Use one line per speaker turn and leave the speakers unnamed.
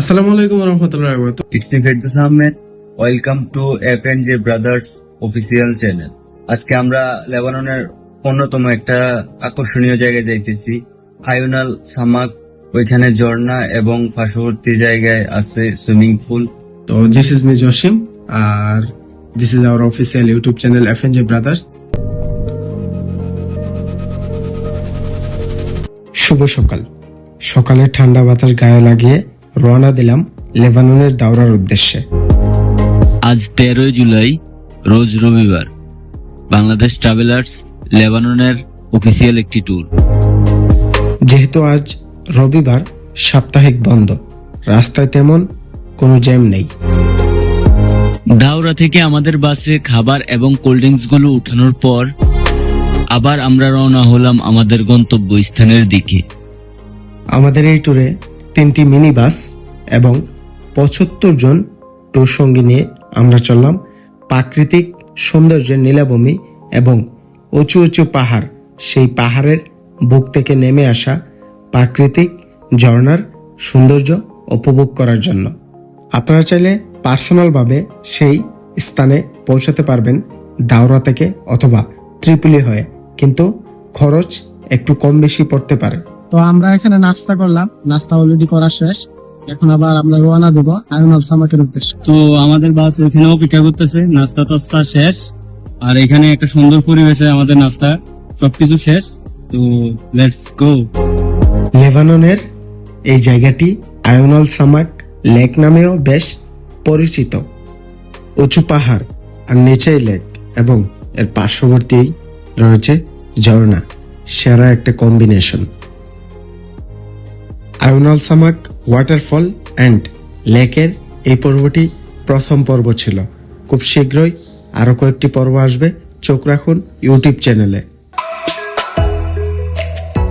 আসসালামু আলাইকুম রহমতুল্লাহ বরকাতুহ।
It's me Ferdous Ahmed. Welcome to FNJ Brothers official channel. আজকে আমরা লেবাননের অন্যতম একটা আকর্ষণীয় জায়গায় যাইতেছি। আয়ুনাল সামাক ওইখানে ঝর্ণা এবং পার্শ্ববর্তী জায়গায় আছে সুইমিং পুল।
তো this is me Jasim R this is our official YouTube channel F N J brothers শুভ সকাল। সকালে ঠান্ডা বাতাস গায়ে লাগিয়ে রওনা দিলাম লেবাননের দাওরার উদ্দেশ্যে।
আজ তেরোই জুলাই রোজ রবিবার বাংলাদেশ ট্রাভেলার্স লেবাননের অফিসিয়াল একটি ট্যুর।
যেহেতু আজ রবিবার সাপ্তাহিক বন্ধ রাস্তায় তেমন কোনো জ্যাম নেই।
দাওরা থেকে আমাদের বাসে খাবার এবং কোল্ড ড্রিঙ্কসগুলো উঠানোর পর আবার আমরা রওনা হলাম আমাদের গন্তব্য স্থানের দিকে।
আমাদের এই ট্যুরে তিনটি মিনি বাস এবং পঁচাত্তর জন ট্যুর সঙ্গী নিয়ে আমরা চললাম প্রাকৃতিক সৌন্দর্যের নীলাভূমি এবং উঁচু উঁচু পাহাড়। সেই পাহাড়ের বুক থেকে নেমে আসা প্রাকৃতিক ঝর্ণার সৌন্দর্য উপভোগ করার জন্য। আপনারা চাইলে পার্সোনালভাবে সেই স্থানে পৌঁছাতে পারবেন দাওরা থেকে অথবা ত্রিপুলি হয়ে। কিন্তু খরচ একটু কম বেশি পড়তে পারে।
তো আমরা এখানে নাস্তা করলাম। নাস্তা অলরেডি করা শেষ। এখন আবার আমরা রওনা দেব আয়ুনাল সামাকের উদ্দেশ্যে।
তো আমাদের বাস ওইখানে অপেক্ষা করতেছে। নাস্তা টাস্তা শেষ। আর এখানে একটা সুন্দর পরিবেশে আমাদের নাস্তা সবকিছু শেষ। তো লেটস গো
লেবাননের এই জায়গাটি আয়নাল সামাক লেক নামেও বেশ পরিচিত। উঁচু পাহাড় আর নিচেই লেক এবং এর পার্শ্ববর্তী রয়েছে ঝর্ণা। সেরা একটা কম্বিনেশন আয়নাল সামাক ওয়াটারফল অ্যান্ড লেকের এই পর্বটি প্রথম পর্ব ছিল। খুব শীঘ্রই আরও কয়েকটি পর্ব আসবে। চোখ রাখুন ইউটিউব চ্যানেলে।